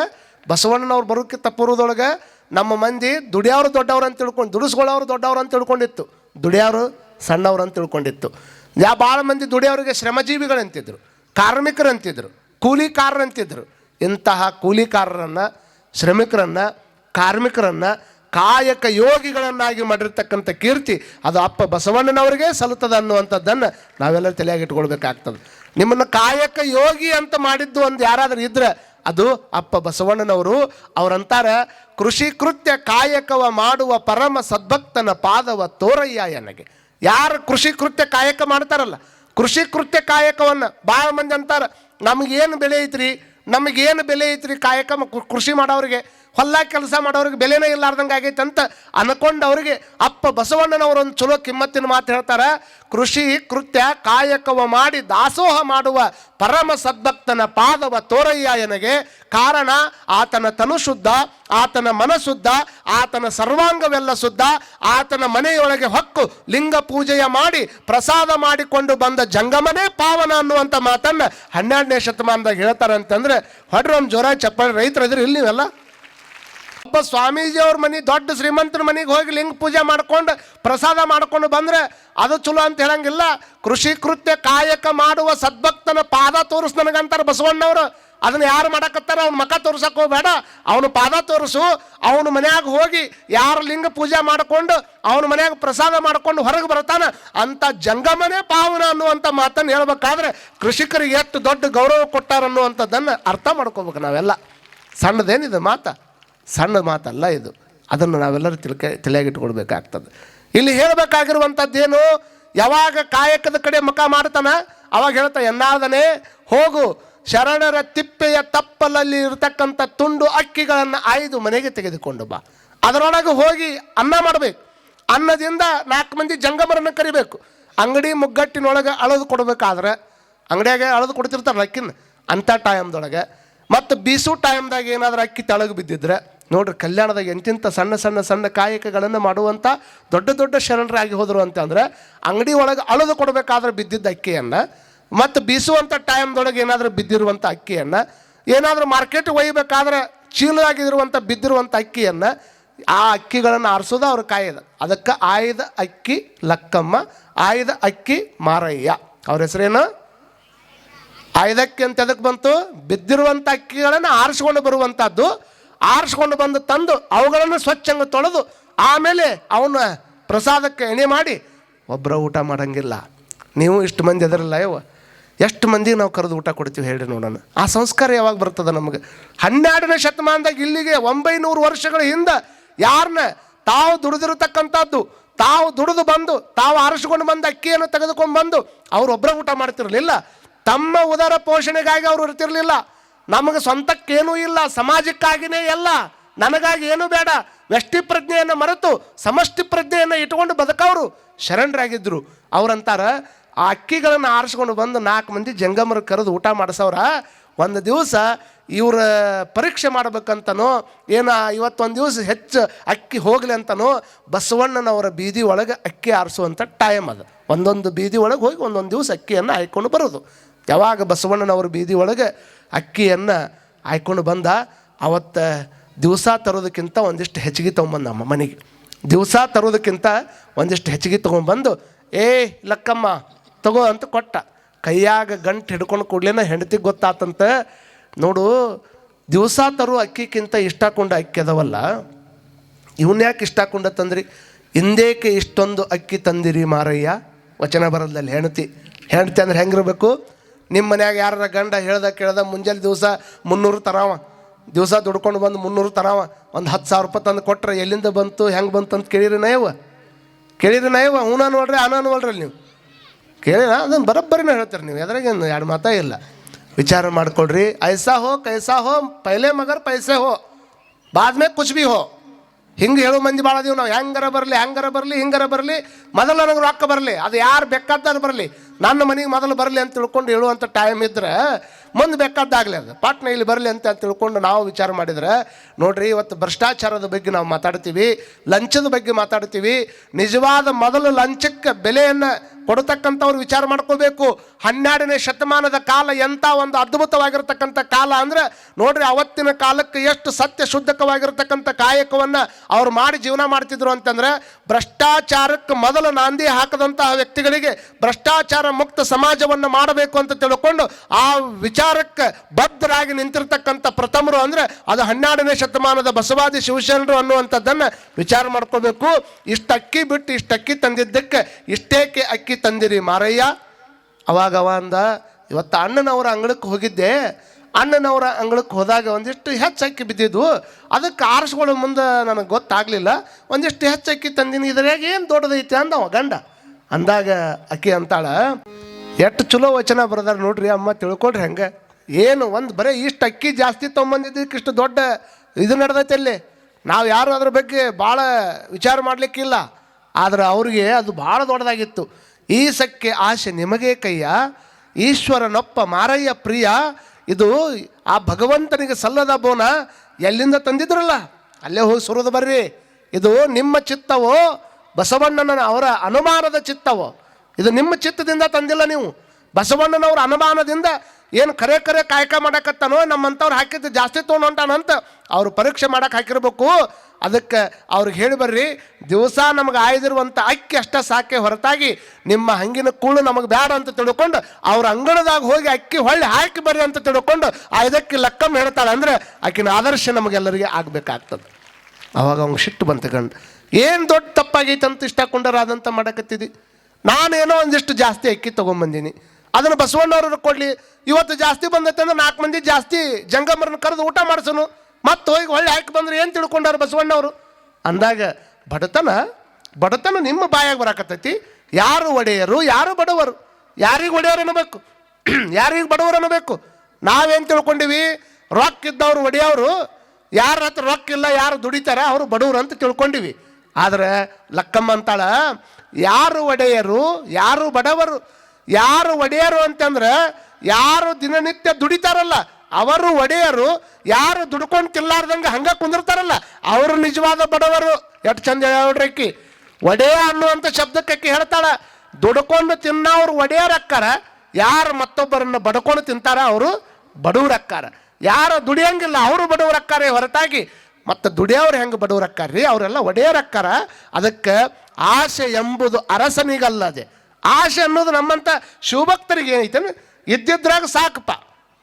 ಬಸವಣ್ಣನವ್ರು ಬರೋಕ್ಕಿಂತ ಪೂರ್ವದೊಳಗೆ ನಮ್ಮ ಮಂದಿ ದುಡಿಯವರು ದೊಡ್ಡವ್ರು ಅಂತ ತಿಳ್ಕೊಂಡು ದುಡಿಸ್ಕೊಳ್ಳೋರು ದೊಡ್ಡವ್ರು ಅಂತ ತಿಳ್ಕೊಂಡಿತ್ತು. ದುಡಿಯವರು ಸಣ್ಣವ್ರು ಅಂತ ತಿಳ್ಕೊಂಡಿತ್ತು. ಯಾ ಭಾಳ ಮಂದಿ ದುಡಿಯೋರಿಗೆ ಶ್ರಮಜೀವಿಗಳಂತಿದ್ರು, ಕಾರ್ಮಿಕರಂತಿದ್ರು, ಕೂಲಿಕಾರರಂತಿದ್ರು. ಇಂತಹ ಕೂಲಿಕಾರರನ್ನು, ಶ್ರಮಿಕರನ್ನು, ಕಾರ್ಮಿಕರನ್ನು, ಕಾಯಕ ಯೋಗಿಗಳನ್ನಾಗಿ ಮಾಡಿರ್ತಕ್ಕಂಥ ಕೀರ್ತಿ, ಅದು ಅಪ್ಪ ಬಸವಣ್ಣನವರಿಗೆ ಸಲ್ಲುತ್ತದೆ ಅನ್ನುವಂಥದ್ದನ್ನು ನಾವೆಲ್ಲರೂ ತಲೆಯಾಗಿಟ್ಕೊಳ್ಬೇಕಾಗ್ತದೆ. ನಿಮ್ಮನ್ನು ಕಾಯಕ ಯೋಗಿ ಅಂತ ಮಾಡಿದ್ದು ಒಂದು ಯಾರಾದರೂ ಇದ್ರೆ, ಅದು ಅಪ್ಪ ಬಸವಣ್ಣನವರು. ಅವರಂತಾರೆ, ಕೃಷಿ ಕೃತ್ಯ ಕಾಯಕವ ಮಾಡುವ ಪರಮ ಸದ್ಭಕ್ತನ ಪಾದವ ತೋರಯ್ಯ ಎನಗೆ ಯಾರು ಕೃಷಿ ಕೃತ್ಯ ಕಾಯಕ ಮಾಡ್ತಾರಲ್ಲ, ಕೃಷಿ ಕೃತ್ಯ ಕಾಯಕವನ್ನು ಭಾಳ ಮಂದಿ ಅಂತಾರೆ, ನಮಗೇನು ಬೆಳೆ ಐತ್ರಿ? ನಮಗೇನು ಬೆಲೆ ಐತ್ರಿ ಕಾಯಕ ಕೃಷಿ ಮಾಡೋರಿಗೆ? ಹೊಲ ಕೆಲಸ ಮಾಡೋರಿಗೆ ಬೆಲೆನೇ ಇಲ್ಲಾರ್ದಂಗೆ ಆಗೈತೆ ಅಂತ ಅನ್ಕೊಂಡು ಅವರಿಗೆ ಅಪ್ಪ ಬಸವಣ್ಣನವರು ಒಂದು ಚಲೋ ಕಿಮ್ಮತ್ತಿನ ಮಾತು ಹೇಳ್ತಾರೆ, ಕೃಷಿ, ಕೃತ್ಯ, ಕಾಯಕವ ಮಾಡಿ ದಾಸೋಹ ಮಾಡುವ ಪರಮ ಸದ್ಭಕ್ತನ ಪಾದವ ತೋರಯ್ಯ ಎನಗೆ. ಕಾರಣ, ಆತನ ತನು ಶುದ್ಧ, ಆತನ ಮನಶುದ್ಧ, ಆತನ ಸರ್ವಾಂಗವೆಲ್ಲ ಶುದ್ಧ, ಆತನ ಮನೆಯೊಳಗೆ ಹೊಕ್ಕು ಲಿಂಗ ಪೂಜೆಯ ಮಾಡಿ ಪ್ರಸಾದ ಮಾಡಿಕೊಂಡು ಬಂದ ಜಂಗಮನೇ ಪಾವನ ಅನ್ನುವಂಥ ಮಾತನ್ನು ಹನ್ನೆರಡನೇ ಶತಮಾನದಾಗ ಹೇಳ್ತಾರೆ ಅಂತಂದ್ರೆ ಹೊಡ್ರೊಂದು ಜ್ವರ ರೈತರು ಇದ್ರಿ ಇಲ್ಲಿ ನೀವೆಲ್ಲ? ಒಬ್ಬ ಸ್ವಾಮೀಜಿ ಅವ್ರ ಮನೆ, ದೊಡ್ಡ ಶ್ರೀಮಂತನ ಮನೆಗೆ ಹೋಗಿ ಲಿಂಗ ಪೂಜೆ ಮಾಡ್ಕೊಂಡು ಪ್ರಸಾದ ಮಾಡ್ಕೊಂಡು ಬಂದ್ರೆ ಅದು ಚಲೋ ಅಂತ ಹೇಳಂಗಿಲ್ಲ. ಕೃಷಿ ಕೃತ್ಯ ಕಾಯಕ ಮಾಡುವ ಸದ್ಭಕ್ತನ ಪಾದ ತೋರಿಸ್ ನನಗಂತಾರೆ ಬಸವಣ್ಣವರು. ಅದನ್ನ ಯಾರು ಮಾಡಕತ್ತಾರ? ಅವ್ನ ಮಕ ತೋರ್ಸಕ್ ಹೋಗ್ಬೇಡ. ಅವನು ಪಾದ ತೋರಿಸು. ಅವನ ಮನ್ಯಾಗ ಹೋಗಿ ಯಾರು ಲಿಂಗ ಪೂಜೆ ಮಾಡ್ಕೊಂಡು ಅವನ ಮನ್ಯಾಗ ಪ್ರಸಾದ ಮಾಡ್ಕೊಂಡು ಹೊರಗೆ ಬರ್ತಾನೆ. ಅಂತ ಜಂಗಮನೆ ಪಾವನ ಅನ್ನುವಂಥ ಮಾತನ್ನು ಹೇಳ್ಬೇಕಾದ್ರೆ ಕೃಷಿಕರಿಗೆ ಎಷ್ಟು ದೊಡ್ಡ ಗೌರವ ಕೊಟ್ಟಾರ ಅನ್ನುವಂಥದ್ದನ್ನು ಅರ್ಥ ಮಾಡ್ಕೋಬೇಕು ನಾವೆಲ್ಲ. ಸಣ್ಣದೇನಿದೆ ಮಾತ. ಸಣ್ಣ ಮಾತಲ್ಲ ಇದು. ಅದನ್ನು ನಾವೆಲ್ಲರೂ ತಿಳ್ಕ, ತಲೆಯಾಗಿಟ್ಕೊಳ್ಬೇಕಾಗ್ತದೆ. ಇಲ್ಲಿ ಹೇಳಬೇಕಾಗಿರುವಂಥದ್ದೇನು, ಯಾವಾಗ ಕಾಯಕದ ಕಡೆ ಮುಖ ಮಾಡ್ತಾನ, ಅವಾಗ ಹೇಳ್ತಾ, ಎನ್ನಾದನೆ, ಹೋಗು, ಶರಣರ ತಿಪ್ಪೆಯ ತಪ್ಪಲಲ್ಲಿ ಇರತಕ್ಕಂಥ ತುಂಡು ಅಕ್ಕಿಗಳನ್ನು ಆಯ್ದು ಮನೆಗೆ ತೆಗೆದುಕೊಂಡು ಬಾ. ಅದರೊಳಗೆ ಹೋಗಿ ಅನ್ನ ಮಾಡಬೇಕು. ಅನ್ನದಿಂದ ನಾಲ್ಕು ಮಂದಿ ಜಂಗಮರನ್ನು ಕರಿಬೇಕು. ಅಂಗಡಿ ಮುಗ್ಗಟ್ಟಿನೊಳಗೆ ಅಳದು ಕೊಡಬೇಕಾದ್ರೆ, ಅಂಗಡಿಯಾಗೆ ಅಳದು ಕೊಡ್ತಿರ್ತಾರೆ ಅಕ್ಕಿನ, ಅಂಥ ಟೈಮ್ದೊಳಗೆ ಮತ್ತು ಬೀಸು ಟೈಮ್ದಾಗ ಏನಾದರೂ ಅಕ್ಕಿ ತೆಳಗೆ ಬಿದ್ದಿದ್ರೆ ನೋಡ್ರಿ ಕಲ್ಯಾಣದಾಗ ಎಂತಿಂಥ ಸಣ್ಣ ಸಣ್ಣ ಸಣ್ಣ ಕಾಯಕಗಳನ್ನು ಮಾಡುವಂಥ ದೊಡ್ಡ ದೊಡ್ಡ ಶರಣರಾಗಿ ಹೋದರು ಅಂತಂದ್ರೆ ಅಂಗಡಿ ಒಳಗೆ ಅಳದು ಕೊಡಬೇಕಾದ್ರೆ ಬಿದ್ದಿದ್ದ ಅಕ್ಕಿಯನ್ನು, ಮತ್ತು ಬೀಸುವಂಥ ಟೈಮ್ದೊಳಗೆ ಏನಾದರೂ ಬಿದ್ದಿರುವಂಥ ಅಕ್ಕಿಯನ್ನು, ಏನಾದರೂ ಮಾರ್ಕೆಟ್ ಒಯ್ಯಬೇಕಾದ್ರೆ ಚೀಲದಾಗಿರುವಂಥ ಬಿದ್ದಿರುವಂಥ ಅಕ್ಕಿಯನ್ನು, ಆ ಅಕ್ಕಿಗಳನ್ನು ಆರಿಸೋದು ಅವ್ರ ಕಾಯದ. ಅದಕ್ಕೆ ಆಯ್ದ ಅಕ್ಕಿ ಲಕ್ಕಮ್ಮ, ಆಯ್ದ ಅಕ್ಕಿ ಮಾರಯ್ಯ. ಅವ್ರ ಹೆಸರೇನು? ಆಯ್ದಕ್ಕೆ ಅಂತ ಎದಕ್ಕೆ ಬಂತು? ಬಿದ್ದಿರುವಂಥ ಅಕ್ಕಿಗಳನ್ನು ಆರಿಸ್ಕೊಂಡು ಬರುವಂಥದ್ದು ಆರಿಸ್ಕೊಂಡು ಬಂದು ತಂದು ಅವುಗಳನ್ನು ಸ್ವಚ್ಛಂಗ ತೊಳೆದು ಆಮೇಲೆ ಅವನ ಪ್ರಸಾದಕ್ಕೆ ಎಣೆ ಮಾಡಿ ಒಬ್ಬರ ಊಟ ಮಾಡೋಂಗಿಲ್ಲ. ನೀವು ಇಷ್ಟು ಮಂದಿ ಅದರಲ್ಲ ಯವ್ವ. ಎಷ್ಟು ಮಂದಿಗೆ ನಾವು ಕರೆದು ಊಟ ಕೊಡ್ತೀವಿ ಹೇಳಿ ನೋಡೋಣ. ಆ ಸಂಸ್ಕಾರ ಯಾವಾಗ ಬರ್ತದೆ ನಮಗೆ? ಹನ್ನೆರಡನೇ ಶತಮಾನದಾಗ ಇಲ್ಲಿಗೆ ಒಂಬೈನೂರು ವರ್ಷಗಳ ಹಿಂದೆ ಯಾರನ್ನ ತಾವು ದುಡಿದಿರತಕ್ಕಂಥದ್ದು, ತಾವು ದುಡಿದು ಬಂದು, ತಾವು ಆರಿಸ್ಕೊಂಡು ಬಂದು ಅಕ್ಕಿಯನ್ನು ತೆಗೆದುಕೊಂಡು ಬಂದು ಅವರು ಒಬ್ಬರ ಊಟ ಮಾಡ್ತಿರಲಿಲ್ಲ. ತಮ್ಮ ಉದರ ಪೋಷಣೆಗಾಗಿ ಅವರು ಇರ್ತಿರ್ಲಿಲ್ಲ. ನಮಗೆ ಸ್ವಂತಕ್ಕೇನೂ ಇಲ್ಲ, ಸಮಾಜಕ್ಕಾಗಿನೇ ಎಲ್ಲ. ನನಗಾಗಿ ಏನೂ ಬೇಡ. ವ್ಯಷ್ಟಿ ಪ್ರಜ್ಞೆಯನ್ನು ಮರೆತು, ಸಮಷ್ಟಿ ಪ್ರಜ್ಞೆಯನ್ನು ಇಟ್ಕೊಂಡು ಬದುಕವರು ಶರಣರಾಗಿದ್ದರು ಅವರಂತಾರ, ಆ ಅಕ್ಕಿಗಳನ್ನು ಆರಿಸ್ಕೊಂಡು ಬಂದು ನಾಲ್ಕು ಮಂದಿ ಜಂಗಮರು ಕರೆದು ಊಟ ಮಾಡಿಸೋರ ಒಂದು ದಿವಸ ಇವರ ಪರೀಕ್ಷೆ ಮಾಡಬೇಕಂತನೋ, ಏನ ಇವತ್ತೊಂದು ದಿವಸ ಹೆಚ್ಚು ಅಕ್ಕಿ ಹೋಗಲಿ ಅಂತನೋ, ಬಸವಣ್ಣನವರ ಬೀದಿ ಒಳಗೆ ಅಕ್ಕಿ ಆರಿಸುವಂಥ ಟೈಮ್ ಅದು. ಒಂದೊಂದು ಬೀದಿ ಒಳಗೆ ಹೋಗಿ ಒಂದೊಂದು ದಿವಸ ಅಕ್ಕಿಯನ್ನು ಹಾಯ್ಕೊಂಡು ಬರೋದು. ಯಾವಾಗ ಬಸವಣ್ಣನವರ ಬೀದಿ ಒಳಗೆ ಅಕ್ಕಿಯನ್ನು ಆಯ್ಕೊಂಡು ಬಂದ ಅವತ್ತ ದಿವಸ ತರೋದಕ್ಕಿಂತ ಒಂದಿಷ್ಟು ಹೆಚ್ಚಿಗೆ ತೊಗೊಂಬಂದ ನಮ್ಮ ಮನೆಗೆ. ದಿವಸ ತರೋದಕ್ಕಿಂತ ಒಂದಿಷ್ಟು ಹೆಚ್ಚಿಗೆ ತೊಗೊಂಬಂದು, ಏ, ಲಕ್ಕಮ್ಮ, ತಗೋ ಅಂತ ಕೊಟ್ಟ. ಕೈಯಾಗ ಗಂಟು ಹಿಡ್ಕೊಂಡು ಕೂಡ್ಲೇನ ಹೆಂಡತಿಗೆ ಗೊತ್ತಾತಂತ, ನೋಡು, ದಿವಸ ತರೋ ಅಕ್ಕಿಕ್ಕಿಂತ ಇಷ್ಟಕೊಂಡ ಅಕ್ಕಿ ಅದವಲ್ಲ, ಇವನ್ ಯಾಕೆ ಇಷ್ಟ ಹಾಕೊಂಡ ತಂದ್ರಿ? ಹಿಂದೇಕೆ ಇಷ್ಟೊಂದು ಅಕ್ಕಿ ತಂದಿರಿ ಮಾರಯ್ಯ? ವಚನ ಬರದಲ್ಲಿ ಹೆಂಡತಿ. ಹೆಂಡತಿ ಅಂದ್ರೆ ಹೆಂಗಿರ್ಬೇಕು? ನಿಮ್ಮ ಮನ್ಯಾಗ ಯಾರ ಗಂಡ ಹೇಳ್ದ ಕೇಳ್ದ ಮುಂಜಾನೆ ದಿವಸ ಮುನ್ನೂರು ತರಾವ. ದಿವಸ ದುಡ್ಕೊಂಡು ಬಂದು ಮುನ್ನೂರು ತರಾವ. ಒಂದು ಹತ್ತು ಸಾವಿರ ರೂಪಾಯಿ ತಂದು ಕೊಟ್ರೆ ಎಲ್ಲಿಂದ ಬಂತು, ಹೆಂಗೆ ಬಂತು ಅಂತ ಕೇಳಿರಿ ನಯವ ಕೇಳಿರಿ ನಯವ ಹೂನ ನೋಡ್ರಿ ಅನ ನೋಡ್ರಿ ನೀವು. ಕೇಳಿರ? ಅದನ್ನು ಬರೋಬ್ಬರಿನ ಹೇಳ್ತೀರಿ ನೀವು. ಎದ್ರಾಗೇನು ಎರಡು ಮಾತಾ ಇಲ್ಲ. ವಿಚಾರ ಮಾಡ್ಕೊಳ್ರಿ. ಐಸಾ ಹೋ, ಕೈಸಾ ಹೋ, ಪೈಲೆ ಮಗರ್ ಪೈಸೆ ಹೋ. ಬಾದ್ಮೇಲೆ ಕುಚ್ ಬಿ ಹೋ. ಹಿಂಗೆ ಹೇಳೋ ಮಂದಿ ಭಾಳ ಅದೀವಿ ನಾವು. ಹೆಂಗಾರ ಬರಲಿ ಹೆಂಗಾರ ಬರಲಿ, ಹಿಂಗಾರ ಬರಲಿ. ಮೊದಲು ನನಗೆ ರೊಕ್ಕ ಬರಲಿ. ಅದು ಯಾರು ಬೇಕಾದ್ದಾರು ಬರಲಿ. ನನ್ನ ಮನೆಗೆ ಮೊದಲು ಬರಲಿ ಅಂತ ತಿಳ್ಕೊಂಡು ಹೇಳುವಂಥ ಟೈಮ್ ಇದ್ರೆ ಮುಂದೆ ಬೇಕಾದ್ದಾಗಲಿ ಅದು. ಪಾಟ್ನ ಇಲ್ಲಿ ಬರಲಿ ಅಂತ ತಿಳ್ಕೊಂಡು ನಾವು ವಿಚಾರ ಮಾಡಿದ್ರೆ, ನೋಡ್ರಿ, ಇವತ್ತು ಭ್ರಷ್ಟಾಚಾರದ ಬಗ್ಗೆ ನಾವು ಮಾತಾಡ್ತೀವಿ, ಲಂಚದ ಬಗ್ಗೆ ಮಾತಾಡ್ತೀವಿ, ನಿಜವಾದ ಮೊದಲು ಲಂಚಕ್ಕೆ ಬೆಲೆಯನ್ನು ಕೊಡತಕ್ಕಂಥವ್ರು ವಿಚಾರ ಮಾಡ್ಕೋಬೇಕು. ಹನ್ನೆರಡನೇ ಶತಮಾನದ ಕಾಲ ಎಂಥ ಒಂದು ಅದ್ಭುತವಾಗಿರತಕ್ಕಂಥ ಕಾಲ ಅಂದ್ರೆ, ನೋಡ್ರಿ, ಅವತ್ತಿನ ಕಾಲಕ್ಕೆ ಎಷ್ಟು ಸತ್ಯ ಶುದ್ಧಕವಾಗಿರ್ತಕ್ಕಂಥ ಕಾಯಕವನ್ನು ಅವ್ರು ಮಾಡಿ ಜೀವನ ಮಾಡ್ತಿದ್ರು ಅಂತಂದ್ರೆ, ಭ್ರಷ್ಟಾಚಾರಕ್ಕೆ ಮೊದಲು ನಾಂದಿ ಹಾಕದಂತಹ ವ್ಯಕ್ತಿಗಳಿಗೆ ಭ್ರಷ್ಟಾಚಾರ ಮುಕ್ತ ಸಮಾಜವನ್ನು ಮಾಡಬೇಕು ಅಂತ ತಿಳ್ಕೊಂಡು ಆ ವಿಚಾರಕ್ಕೆ ಬದ್ಧರಾಗಿ ನಿಂತಿರ್ತಕ್ಕಂಥ ಪ್ರಥಮರು ಅಂದ್ರೆ ಅದು ಹನ್ನೆರಡನೇ ಶತಮಾನದ ಬಸವಾದಿ ಶಿವಶರಣರು ಅನ್ನುವಂಥದ್ದನ್ನು ವಿಚಾರ ಮಾಡ್ಕೋಬೇಕು. ಇಷ್ಟು ಅಕ್ಕಿ ಬಿಟ್ಟು ಇಷ್ಟು ಅಕ್ಕಿ ತಂದಿದ್ದಕ್ಕೆ ಇಷ್ಟೇಕೆ ಅಕ್ಕಿ ತಂದಿರಿ ಮಾರಯ್ಯ. ಅವಾಗ ಅವ ಅಂದ, ಇವತ್ತು ಅಣ್ಣನವರ ಅಂಗಳಕ್ಕೆ ಹೋಗಿದ್ದೆ. ಅಣ್ಣನವರ ಅಂಗಳಕ್ಕೆ ಹೋದಾಗ ಒಂದಿಷ್ಟು ಹೆಚ್ಚಕ್ಕಿ ಬಿದ್ದಿದ್ವು ಅದಕ್ಕೆ ಆರಿಸ್ಕೊಳ್ಳೋ ಮುಂದೆ ನನಗೆ ಗೊತ್ತಾಗಲಿಲ್ಲ. ಒಂದಿಷ್ಟು ಹೆಚ್ಚಕ್ಕಿ ತಂದಿನಿ. ಇದ್ರಾಗ ಏನು ದೊಡ್ಡದೈತೆ ಅಂದವ ಗಂಡ. ಅಂದಾಗ ಅಕ್ಕಿ ಅಂತಾಳ, ಎಷ್ಟು ಚಲೋ ವಚನ ಬರ್ದಾರ ನೋಡ್ರಿ ಅಮ್ಮ, ತಿಳ್ಕೊಳ್ರಿ ಹಂಗೆ. ಏನು ಒಂದು ಬರೀ ಇಷ್ಟು ಅಕ್ಕಿ ಜಾಸ್ತಿ ತೊಗೊಂಬಂದಿದ್ದಕ್ಕೆ ಇಷ್ಟು ದೊಡ್ಡ ಇದು ನಡೆದೈತೆ ಅಲ್ಲಿ. ನಾವು ಯಾರು ಅದ್ರ ಬಗ್ಗೆ ಭಾಳ ವಿಚಾರ ಮಾಡಲಿಕ್ಕಿಲ್ಲ, ಆದ್ರೆ ಅವ್ರಿಗೆ ಅದು ಭಾಳ ದೊಡ್ಡದಾಗಿತ್ತು. ಈ ಸಕ್ಕೆ ಆಸೆ ನಿಮಗೆ ಕೈಯ ಈಶ್ವರನೊಪ್ಪ ಮಾರಯ್ಯ ಪ್ರಿಯ, ಇದು ಆ ಭಗವಂತನಿಗೆ ಸಲ್ಲದ ಬೋನ ಎಲ್ಲಿಂದ ತಂದಿದ್ರಲ್ಲ? ಅಲ್ಲೇ ಹೋಗಿ ಸುರಿದು ಬರ್ರಿ. ಇದು ನಿಮ್ಮ ಚಿತ್ತವೋ ಬಸವಣ್ಣನ ಅವರ ಅನುಮಾನದ ಚಿತ್ತವು? ಇದು ನಿಮ್ಮ ಚಿತ್ತದಿಂದ ತಂದಿಲ್ಲ ನೀವು. ಬಸವಣ್ಣನವ್ರ ಅನುಮಾನದಿಂದ ಏನು ಕರೆ ಕರೆ ಕಾಯಕ ಮಾಡಕತ್ತಾನೋ, ನಮ್ಮಂಥವ್ರು ಹಾಕಿದ್ದು ಜಾಸ್ತಿ ತೊಗೊಂಡು ಹೊಂಟಾನಂತ ಅವ್ರು ಪರೀಕ್ಷೆ ಮಾಡಕ್ಕೆ ಹಾಕಿರ್ಬೇಕು. ಅದಕ್ಕೆ ಅವ್ರಿಗೆ ಹೇಳಿ ಬರ್ರಿ, ದಿವಸ ನಮಗೆ ಆಯ್ದಿರುವಂಥ ಅಕ್ಕಿ ಅಷ್ಟ ಸಾಕೆ ಹೊರತಾಗಿ ನಿಮ್ಮ ಹಂಗಿನ ಕೂಳು ನಮಗೆ ಬೇಡ ಅಂತ ತಿಳ್ಕೊಂಡು ಅವ್ರ ಅಂಗಣದಾಗ ಹೋಗಿ ಅಕ್ಕಿ ಹೊಳ್ಳಿ ಹಾಕಿ ಬರ್ರಿ ಅಂತ ತಿಳ್ಕೊಂಡು ಆ ಇದಕ್ಕೆ ಲೆಕ್ಕಮ್ಮ ಹೇಳ್ತಾಳೆ ಅಂದರೆ ಆಕಿನ ಆದರ್ಶ ನಮಗೆಲ್ಲರಿಗೆ ಆಗಬೇಕಾಗ್ತದೆ. ಅವಾಗ ಅವ್ನು ಸಿಟ್ಟು ಬಂತ ಗಂಡು. ಏನು ದೊಡ್ಡ ತಪ್ಪಾಗೈತೆ ಅಂತ ಇಷ್ಟ ಅದಂತ ಮಾಡಕತ್ತಿದ್ದಿ ನಾನೇನೋ ಒಂದಿಷ್ಟು ಜಾಸ್ತಿ ಅಕ್ಕಿ ತೊಗೊಂಬಂದೀನಿ. ಅದನ್ನು ಬಸವಣ್ಣವ್ರನ್ನ ಕೊಡಲಿ. ಇವತ್ತು ಜಾಸ್ತಿ ಬಂದೈತೆ ಅಂದ್ರೆ ನಾಲ್ಕು ಮಂದಿ ಜಾಸ್ತಿ ಜಂಗಮರನ್ನ ಕರೆದು ಊಟ ಮಾಡಿಸೋನು. ಮತ್ತೆ ಹೋಗಿ ಹೊಳ್ಳಿ ಹಾಕಿ ಬಂದ್ರೆ ಏನು ತಿಳ್ಕೊಂಡಾರ ಬಸವಣ್ಣವರು? ಅಂದಾಗ, ಬಡತನ ಬಡತನ ನಿಮ್ಮ ಬಾಯಾಗ ಬರಾಕತ್ತೈತಿ. ಯಾರು ಒಡೆಯರು, ಯಾರು ಬಡವರು? ಯಾರಿಗೆ ಒಡೆಯರು ಅನ್ನಬೇಕು? ಯಾರಿಗೆ ಬಡವರು ಅನ್ನಬೇಕು? ನಾವೇನು ತಿಳ್ಕೊಂಡಿವಿ? ರೊಕ್ಕ ಇದ್ದವ್ರು ಒಡೆಯವರು. ಯಾರ ಹತ್ರ ರೊಕ್ಕ ಇಲ್ಲ, ಯಾರು ದುಡಿತಾರ, ಅವರು ಬಡವರು ಅಂತ ತಿಳ್ಕೊಂಡಿವಿ. ಆದ್ರೆ ಲಕ್ಕಮ್ಮ ಅಂತಾಳ, ಯಾರು ಒಡೆಯರು, ಯಾರು ಬಡವರು, ಯಾರು ಒಡೆಯರು ಅಂತಂದ್ರೆ ಯಾರು ದಿನನಿತ್ಯ ದುಡಿತಾರಲ್ಲ, ಅವರು ಒಡೆಯರು, ಯಾರು ದುಡ್ಕೊಂಡು ತಿಲ್ಲಾರ್ದಂಗೆ ಹಂಗೆ ಕುಂದಿರ್ತಾರಲ್ಲ, ಅವರು ನಿಜವಾದ ಬಡವರು. ಎಷ್ಟು ಚಂದ ಹೇಳ್ರಿ ಒಡೆಯ ಅನ್ನುವಂಥ ಶಬ್ದಕ್ಕೆ ಹೇಳ್ತಾಳ. ದುಡ್ಕೊಂಡು ತಿನ್ನೋರು ಒಡೆಯರಕ್ಕಾರ ಯಾರು ಮತ್ತೊಬ್ಬರನ್ನ ಬಡ್ಕೊಂಡು ತಿಂತಾರ, ಅವರು ಬಡವರಕ್ಕಾರ ಯಾರು ದುಡಿಯಂಗಿಲ್ಲ, ಅವರು ಬಡವರಕ್ಕಾರೆ ಹೊರತಾಗಿ ಮತ್ತು ದುಡಿಯವ್ರು ಹೆಂಗೆ ಬಡವರಕ್ಕಾರ್ರಿ? ಅವರೆಲ್ಲ ಒಡೆಯರಕ್ಕಾರ. ಅದಕ್ಕೆ ಆಶೆ ಎಂಬುದು ಅರಸನಿಗಲ್ಲದೆ. ಆಶೆ ಅನ್ನೋದು ನಮ್ಮಂಥ ಶಿವಭಕ್ತರಿಗೆ ಏನೈತೆ ಇದ್ದಿದ್ರಾಗ ಸಾಕಪ್ಪ.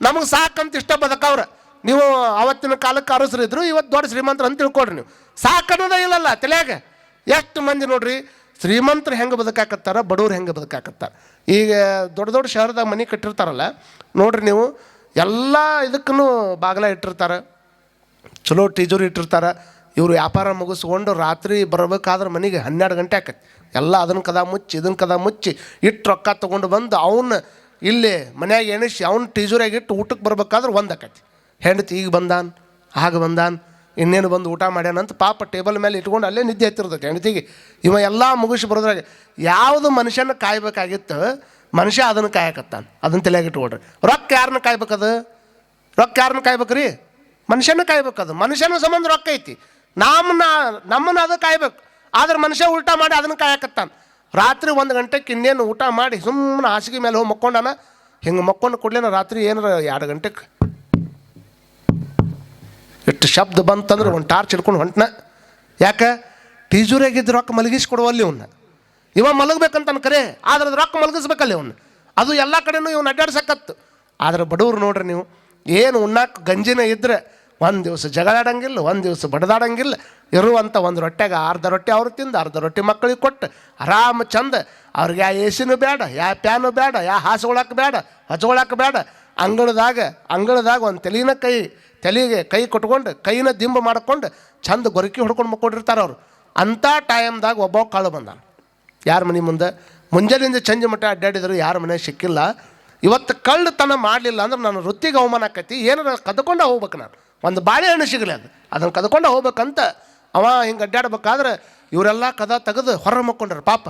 ನಮಗೆ ಸಾಕಂತ ಇಷ್ಟ ಬದುಕವ್ರ. ನೀವು ಅವತ್ತಿನ ಕಾಲಕ್ಕೆ ಅರಸರಿದ್ರು ಇವತ್ತು ದೊಡ್ಡ ಶ್ರೀಮಂತರು ಅಂತ ತಿಳ್ಕೊಡ್ರಿ ನೀವು. ಸಾಕನ್ನೋದೇ ಇಲ್ಲಲ್ಲ ತಲೆಯಾಗ. ಎಷ್ಟು ಮಂದಿ ನೋಡ್ರಿ, ಶ್ರೀಮಂತರು ಹೆಂಗೆ ಬದುಕಾಕತ್ತಾರ, ಬಡವ್ರು ಹೆಂಗೆ ಬದುಕಾಕತ್ತಾರ. ಈಗ ದೊಡ್ಡ ದೊಡ್ಡ ಶಹರದಾಗ ಮನೆ ಕಟ್ಟಿರ್ತಾರಲ್ಲ, ನೋಡ್ರಿ ನೀವು, ಎಲ್ಲ ಇದಕ್ಕೂ ಬಾಗಿಲ ಇಟ್ಟಿರ್ತಾರೆ. ಚಲೋ ಟೀಚರ್ ಇಟ್ಟಿರ್ತಾರೆ, ಇವರು ವ್ಯಾಪಾರ ಮುಗಿಸ್ಕೊಂಡು ರಾತ್ರಿ ಬರ್ಬೇಕಾದ್ರೆ ಮನೆಗೆ ಹನ್ನೆರಡು ಗಂಟೆ ಆಕೈತಿ. ಎಲ್ಲ ಅದನ್ನ ಕದ ಮುಚ್ಚಿ ಇದನ್ನ ಕದ ಮುಚ್ಚಿ ಇಟ್ಟು ರೊಕ್ಕ ತೊಗೊಂಡು ಬಂದು ಅವನ್ನ ಇಲ್ಲಿ ಮನ್ಯಾಗ ಎಣಿಸಿ ಅವ್ನ ಟೀಜೋರಿಯಾಗ ಇಟ್ಟು ಊಟಕ್ಕೆ ಬರ್ಬೇಕಾದ್ರೆ ಒಂದು ಆಕೈತಿ. ಹೆಂಡತಿ ಈಗ ಬಂದಾನ್, ಆಗ ಬಂದಾನ್, ಇನ್ನೇನು ಬಂದು ಊಟ ಮಾಡ್ಯಾನಂತ ಪಾಪ ಟೇಬಲ್ ಮೇಲೆ ಇಟ್ಕೊಂಡು ಅಲ್ಲೇ ನಿದ್ದೆ ಹತ್ತಿರ್ತೈತೆ ಹೆಂಡತಿಗೆ. ಇವ ಎಲ್ಲ ಮುಗಿಸಿ ಬರೋದ್ರಾಗ ಯಾವುದು ಮನುಷ್ಯನ ಕಾಯ್ಬೇಕಾಗಿತ್ತು, ಮನುಷ್ಯ ಅದನ್ನು ಕಾಯಕತ್ತಾನೆ ಅದನ್ನ ತಲೆಯಾಗಿಟ್ಕೊಡ್ರಿ ರೊಕ್ಕ ಯಾರನ್ನ ಕಾಯ್ಬೇಕದು ರೊಕ್ಕ ಯಾರನ್ನ ಕಾಯ್ಬೇಕ್ರಿ? ಮನುಷ್ಯನ ಕಾಯ್ಬೇಕದು ಮನುಷ್ಯನ ಸಂಬಂಧ ರೊಕ್ಕ ಐತಿ. ನಮ್ಮನ್ನ ನಮ್ಮನ್ನ ಅದು ಕಾಯ್ಬೇಕು. ಆದ್ರೆ ಮನುಷ್ಯ ಉಲ್ಟಾ ಮಾಡಿ ಅದನ್ನು ಕಾಯಕತ್ತಾನ. ರಾತ್ರಿ ಒಂದು ಗಂಟೆಗೆ ಇನ್ನೇನು ಊಟ ಮಾಡಿ ಸುಮ್ಮನೆ ಹಾಸಿಗೆ ಮೇಲೆ ಹೋಗಿ ಮಕ್ಕೊಂಡಾನ, ಹಿಂಗೆ ಮಕ್ಕೊಂಡು ಕೊಡ್ಲೇನ ರಾತ್ರಿ ಏನಾರ ಎರಡು ಗಂಟೆಗೆ ಎಷ್ಟು ಶಬ್ದ ಬಂತಂದ್ರೆ ಒಂದು ಟಾರ್ಚ್ ಹಿಡ್ಕೊಂಡು ಹೊಂಟನ. ಯಾಕೆ? ಟೀಜೂರಾಗಿದ್ದ ರೊಕ್ಕ ಮಲಗಿಸ್ಕೊಡುವಲ್ಲಿ ಇವನ್ನ ಇವ ಮಲಗಬೇಕಂತ ಕರೆ, ಆದ್ರೆ ಅದು ರೊಕ್ಕ ಮಲಗಿಸ್ಬೇಕಲ್ಲ ಇವನ್ನ ಅದು ಎಲ್ಲ ಕಡೆನೂ ಇವ್ನು ಅಡ್ಡಾಡ್ಸಕತ್ತು. ಆದ್ರೆ ಬಡವ್ರು ನೋಡ್ರಿ ನೀವು, ಏನು ಉಣ್ಣಾಕ ಗಂಜಿನ ಇದ್ರೆ ಒಂದು ದಿವಸ ಜಗಳಾಡಂಗಿಲ್ಲ, ಒಂದು ದಿವಸ ಬಡದಾಡಂಗಿಲ್ಲ. ಇರುವಂಥ ಒಂದು ರೊಟ್ಟೆಗೆ ಅರ್ಧ ರೊಟ್ಟಿ ಅವ್ರು ತಿಂದು, ಅರ್ಧ ರೊಟ್ಟಿ ಮಕ್ಕಳಿಗೆ ಕೊಟ್ಟು, ಆರಾಮ ಚಂದ. ಅವ್ರಿಗೆ ಯಾ ಎ ಬೇಡ, ಯಾ ಪ್ಯಾನು ಬೇಡ, ಯಾ ಹಾಸುಗೊಳಕ್ಕೆ ಬೇಡ ಹಚ್ಕೊಳಕ್ಕೆ ಬೇಡ. ಅಂಗಳದಾಗ ಅಂಗಳದಾಗ ಒಂದು ತಲೆನ ಕೈ, ತಲೆಗೆ ಕೈ ಕೊಟ್ಕೊಂಡು, ಕೈನ ದಿಂಬು ಮಾಡ್ಕೊಂಡು ಚಂದ ಗೊರಕಿ ಹೊಡ್ಕೊಂಡು ಮಕ್ಕೊಂಡಿರ್ತಾರೆ ಅವರು. ಅಂಥ ಟೈಮ್ದಾಗ ಒಬ್ಬ ಕಾಳು ಬಂದ ಯಾರ ಮನೆ ಮುಂದೆ? ಮುಂಜಾನೆಯಿಂದ ಚಂಜಿ ಮಟ್ಟ ಅಡ್ಡಾಡಿದ್ರು, ಯಾರ ಮನೆ ಸಿಕ್ಕಿಲ್ಲ. ಇವತ್ತು ಕಳ್ಳತನ ಮಾಡಲಿಲ್ಲ ಅಂದ್ರೆ ನನ್ನ ವೃತ್ತಿಗೆ ಅವಮಾನ ಆಕೈತಿ. ಏನಾರ ಕದ್ಕೊಂಡು ಹೋಗ್ಬೇಕು ನಾನು. ಒಂದು ಬಾಳೆಹಣ್ಣು ಸಿಗಲಿ ಅದು. ಅದನ್ನು ಕದ್ಕೊಂಡು ಹೋಗ್ಬೇಕಂತ ಅವ ಹಿಂಗೆ ಅಡ್ಡಾಡ್ಬೇಕಾದ್ರೆ ಇವರೆಲ್ಲ ಕದ ತೆಗೆದು ಹೊರ ಮಕ್ಕೊಂಡ್ರ, ಪಾಪ.